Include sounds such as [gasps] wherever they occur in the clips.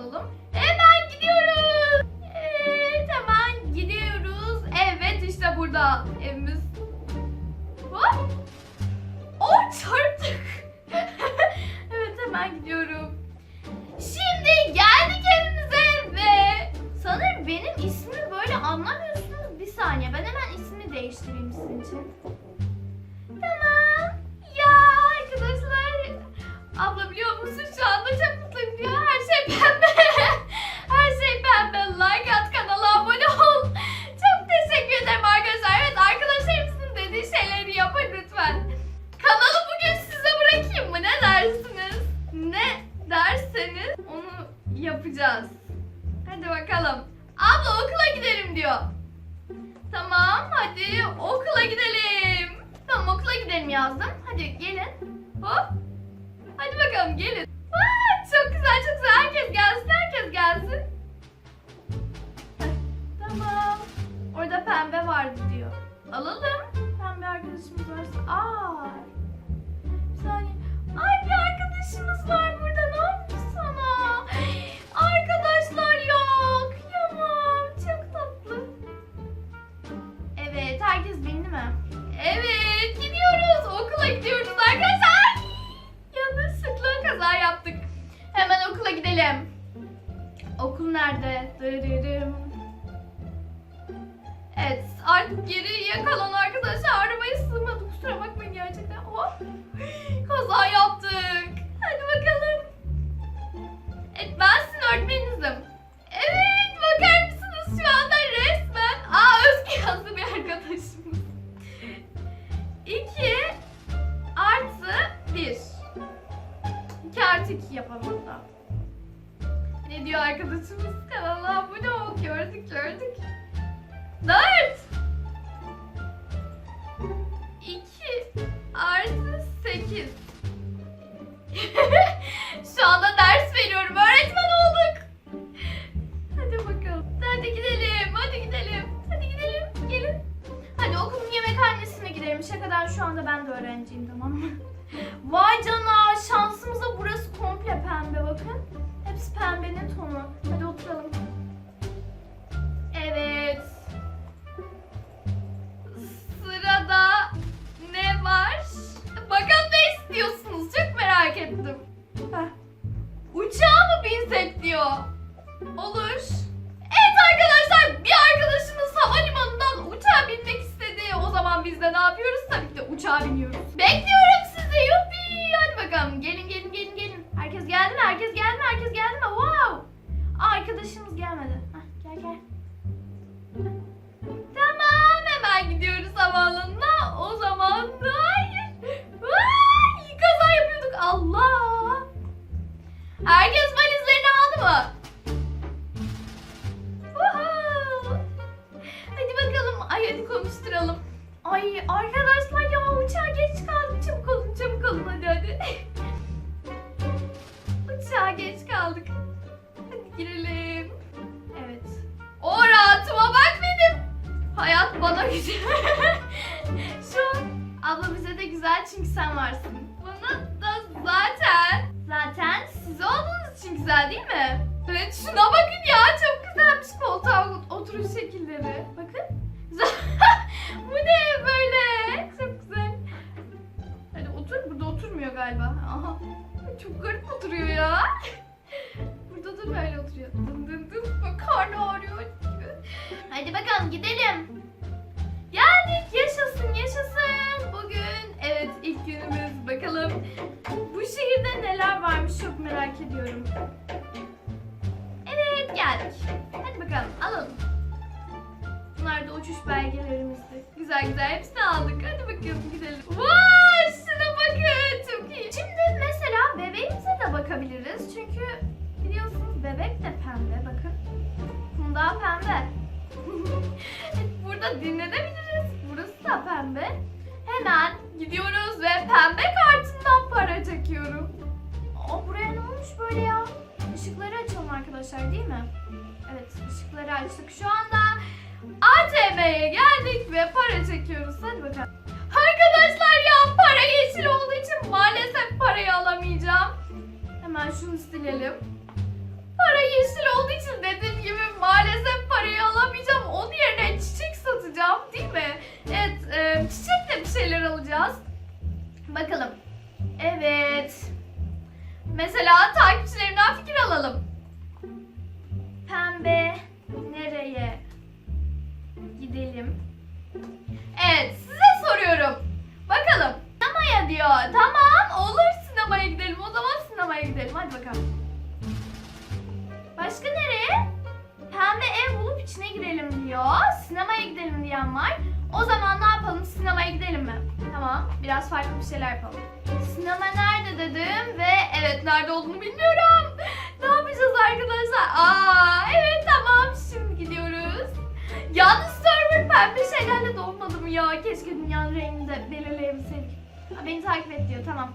alalım. Hemen gidiyoruz. Evet hemen gidiyoruz. Evet işte burada evimiz. Hop. Oh çarptık. [laughs] evet hemen gidiyorum. Şimdi geldik evimize ve sanırım benim ismimi böyle anlamıyorsunuz. Bir saniye ben hemen ismini değiştireyim sizin için. Tamam. Ya arkadaşlar abla biliyor musun Tamam hadi okula gidelim. Tamam okula gidelim yazdım. Hadi gelin. Hop. Hadi bakalım gelin. Aa, çok güzel çok güzel. Herkes gelsin herkes gelsin. Tamam. Orada pembe vardı diyor. Alalım. Pembe arkadaşımız varsa. Aa. Bir saniye. Ay bir arkadaşımız var burada. Ne olmuş sana? [gasps] Arkadaşlar yok. Herkes bindi mi? Evet, gidiyoruz. Okula gidiyoruz arkadaşlar. Yanlışlıkla kaza yaptık. Hemen okula gidelim. Okul nerede? Dırırım. Evet, artık geriye kalan Hadi gidelim. Hadi gidelim. Hadi gidelim. Gelin. Hadi okulun yemekhanesine gidelim. Şakadan şu anda ben de öğrenciyim tamam mı? [laughs] Vay canına şansımıza burası komple pembe bakın. Hepsi pembenin tonu. Hadi zaman biz de ne yapıyoruz? Tabii ki de uçağa biniyoruz. Bekliyorum sizi yuppi. Hadi bakalım gelin gelin gelin gelin. Herkes geldi mi? Herkes geldi mi? Herkes geldi mi? Wow. Arkadaşımız gelmedi. Heh, gel gel. Tamam hemen gidiyoruz havaalanına. O zaman hayır. Vay, kaza yapıyorduk. Allah. Herkes Ay arkadaşlar ya uçağa geç kaldık. Çabuk olun çabuk olun hadi hadi. uçağa geç kaldık. Hadi girelim. Evet. O rahatıma bak benim. Hayat bana güzel. [laughs] Şu an abla bize de güzel çünkü sen varsın. Geldik. Hadi bakalım alalım. Bunlar da uçuş belgelerimizdi. Güzel güzel hepsini aldık. Hadi bakalım gidelim. Vay şuna bakın çok iyi. Şimdi mesela bebeğimize de bakabiliriz. Çünkü biliyorsunuz bebek de pembe bakın. Funda pembe. [laughs] Burada dinlenebiliriz. Burası da pembe. Hemen gidiyoruz ve pembe kartından para çekiyorum. Aa, buraya ne olmuş böyle ya? Işıkları arkadaşlar değil mi? Evet ışıkları açtık. Şu anda ATM'ye geldik ve para çekiyoruz. Hadi bakalım. Arkadaşlar ya para yeşil olduğu için maalesef parayı alamayacağım. Hemen şunu silelim. para yeşil olduğu için dediğim gibi maalesef parayı alamayacağım. Onun yerine çiçek satacağım değil mi? Evet e, çiçekle bir şeyler alacağız. Bakalım. Evet. Mesela takipçilerimden fikir Ha, beni takip et diyor tamam.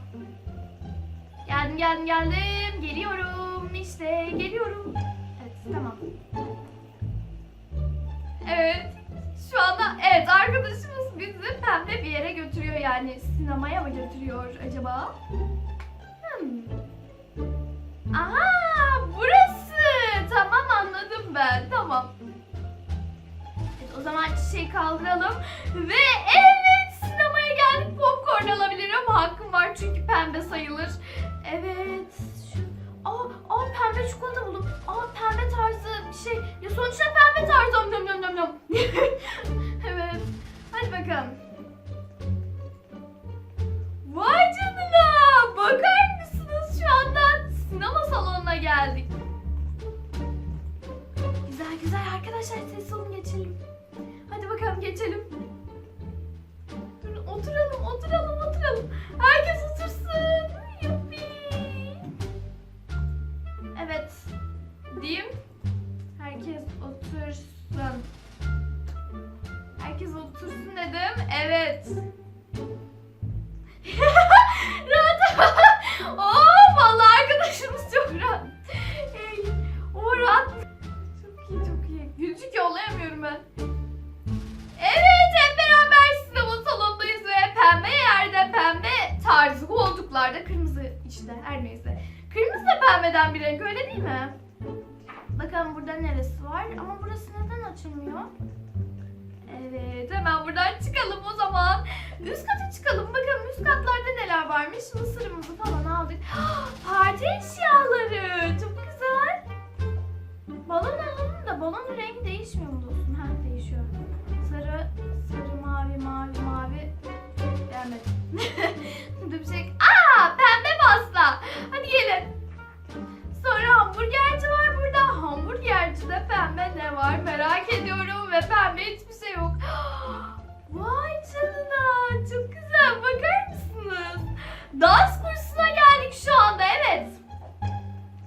Geldim geldim geldim. Geliyorum işte geliyorum. Evet tamam. Evet. Şu anda evet arkadaşımız bizi pembe bir yere götürüyor yani sinemaya mı götürüyor acaba? Hmm. Aha burası. Tamam anladım ben. Tamam. Evet, o zaman çiçeği kaldıralım ve evet Çünkü pembe sayılır. Evet. Şu... Aa, aa pembe çikolata buldum. Aa pembe tarzı bir şey. Ya sonuçta pembe tarzı. Om nom nom nom nom. [laughs] evet. Hadi bakalım. Vay canına. Bakar mısınız şu anda sinema salonuna geldik. Güzel güzel arkadaşlar ses geçelim. Hadi bakalım geçelim. Oturalım oturalım oturalım. Herkes otursun. Yuppi. Evet. Diyeyim. Herkes otursun. Herkes otursun dedim. Evet. Burada neresi var ama burası neden açılmıyor? Evet hemen buradan çıkalım o zaman. Üst kata çıkalım bakalım üst katlarda neler varmış. Mısırımızı falan aldık.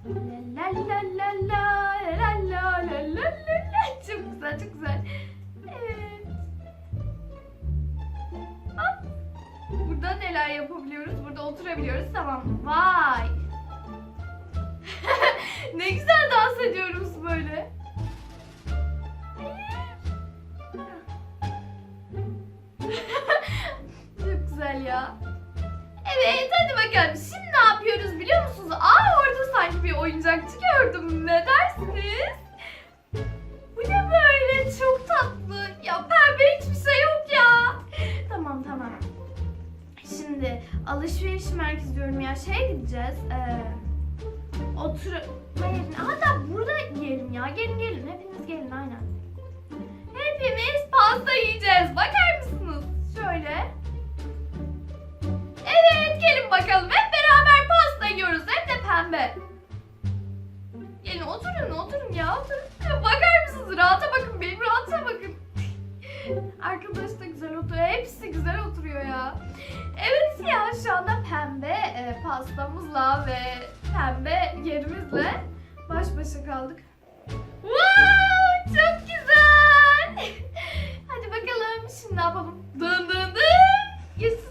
La la la la la la la la la çok güzel çok güzel. Evet. Hop. Burada neler yapabiliyoruz? Burada oturabiliyoruz. Tamam. Vay. [laughs] ne güzel dans ediyoruz böyle. [laughs] Çok güzel ya. Evet hadi bakalım. Şimdi oyuncakçı gördüm. Ne dersiniz? Bu ne böyle? Çok tatlı. Ya pembe hiçbir şey yok ya. Tamam tamam. Şimdi alışveriş merkezi diyorum ya şeye gideceğiz. Ee, oturma yerine. Hatta burada yiyelim ya. Gelin gelin. Hepiniz gelin aynen. Hepimiz pasta yiyeceğiz. Bakar mısınız? Şöyle. Evet gelin bakalım. Hep beraber pasta yiyoruz. Hem de pembe. Oturun oturun ya oturun. Bakar mısınız? Rahata bakın. Benim rahata bakın. Arkadaş da güzel oturuyor. Hepsi güzel oturuyor ya. Evet ya şu anda pembe e, pastamızla ve pembe yerimizle baş başa kaldık. Wow, çok güzel. Hadi bakalım şimdi ne yapalım? Dın dın dın. Yaşasın.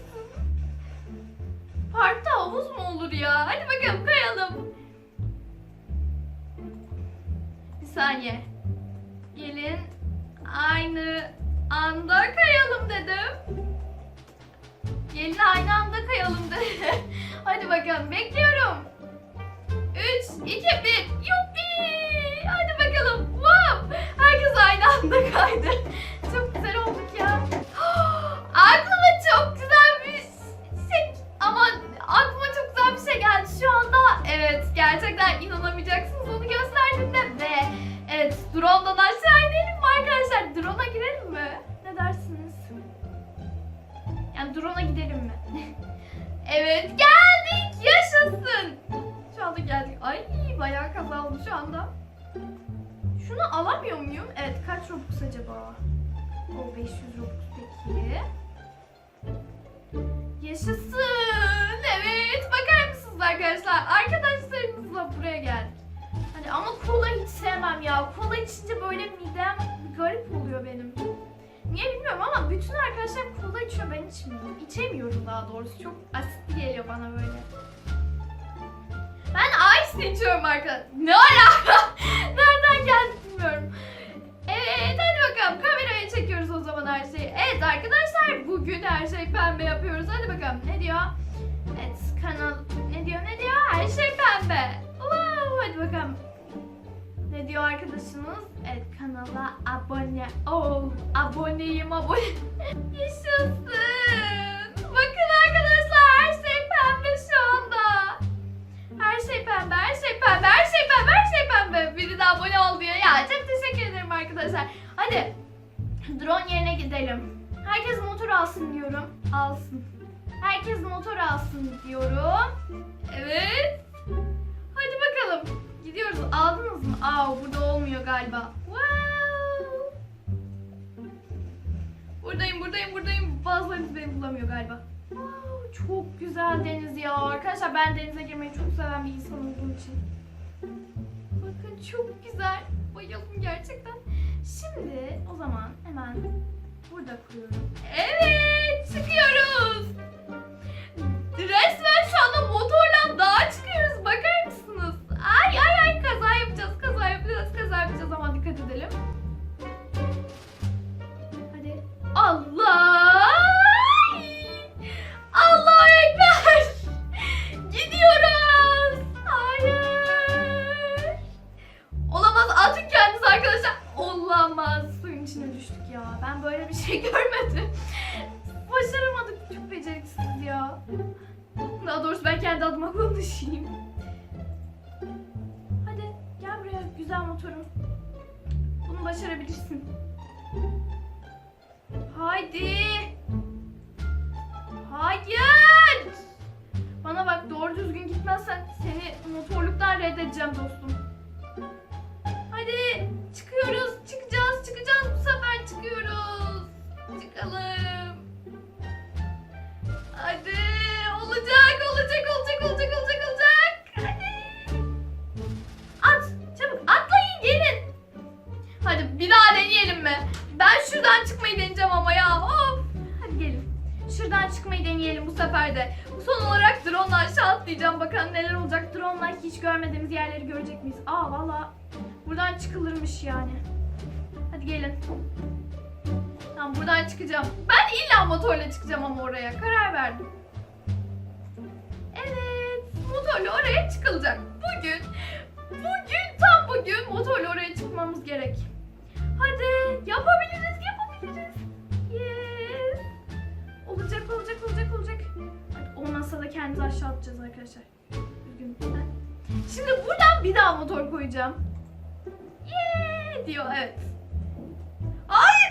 Parkta havuz mu olur ya? Hadi bakalım kayalım. Saniye. Gelin aynı anda kayalım dedim. Gelin aynı anda kayalım dedim. [laughs] Hadi bakalım bekliyorum. 3, 2, 1. Yuppi! bakalım. Wow. Herkes aynı anda kaydı. Yaşasın. Evet bakar mısınız arkadaşlar? Arkadaşlarımızla buraya geldik. Hani ama kola hiç sevmem ya. Kola içince böyle midem garip oluyor benim. Niye bilmiyorum ama bütün arkadaşlar kola içiyor ben içmiyorum. İçemiyorum daha doğrusu. Çok asitli geliyor bana böyle. Ben ice içiyorum arkadaşlar. Ne alaka? Evet arkadaşlar bugün her şey pembe yapıyoruz. Hadi bakalım ne diyor? Evet kanal ne diyor ne diyor? Her şey pembe. Wow, hadi bakalım. Ne diyor arkadaşınız? Evet kanala abone ol. Aboneyim abone. [laughs] Yaşasın. Bakın arkadaşlar her şey pembe şu anda. Her şey pembe, her şey pembe, her şey pembe, her şey pembe. Biri de abone ol diyor. Ya çok teşekkür ederim arkadaşlar. Hadi drone yerine gidelim. Herkes motor alsın diyorum. Alsın. Herkes motor alsın diyorum. Evet. Hadi bakalım. Gidiyoruz. Aldınız mı? Aa burada olmuyor galiba. Wow. Buradayım, buradayım, buradayım. Bazılarınız beni bulamıyor galiba. Wow, çok güzel deniz ya. Arkadaşlar ben denize girmeyi çok seven bir insan olduğum için. Bakın çok güzel. Bayıldım gerçekten. Şimdi o zaman hemen burada kuruyorum. Evet doğrusu ben kendi adıma konuşayım. Hadi gel buraya güzel motorum. Bunu başarabilirsin. Haydi. Hayır. Bana bak doğru düzgün gitmezsen seni motorluktan reddedeceğim dostum. Hadi çıkıyoruz. Çıkacağız. Çıkacağız. Bu sefer çıkıyoruz. Görmediğimiz yerleri görecek miyiz? Aa valla buradan çıkılırmış yani. Hadi gelin. Tamam buradan çıkacağım. Ben illa motorla çıkacağım ama oraya. Karar verdim. Evet. Motorla oraya çıkılacak. Bugün, bugün tam bugün motorla oraya çıkmamız gerek. Hadi yapabiliriz, yapabiliriz. Yes. Olacak, olacak, olacak, olacak. Hadi olmazsa da kendimizi aşağı atacağız arkadaşlar. Üzgünüm. Şimdi buradan bir daha motor koyacağım. Yeah diyor, evet. Hayır,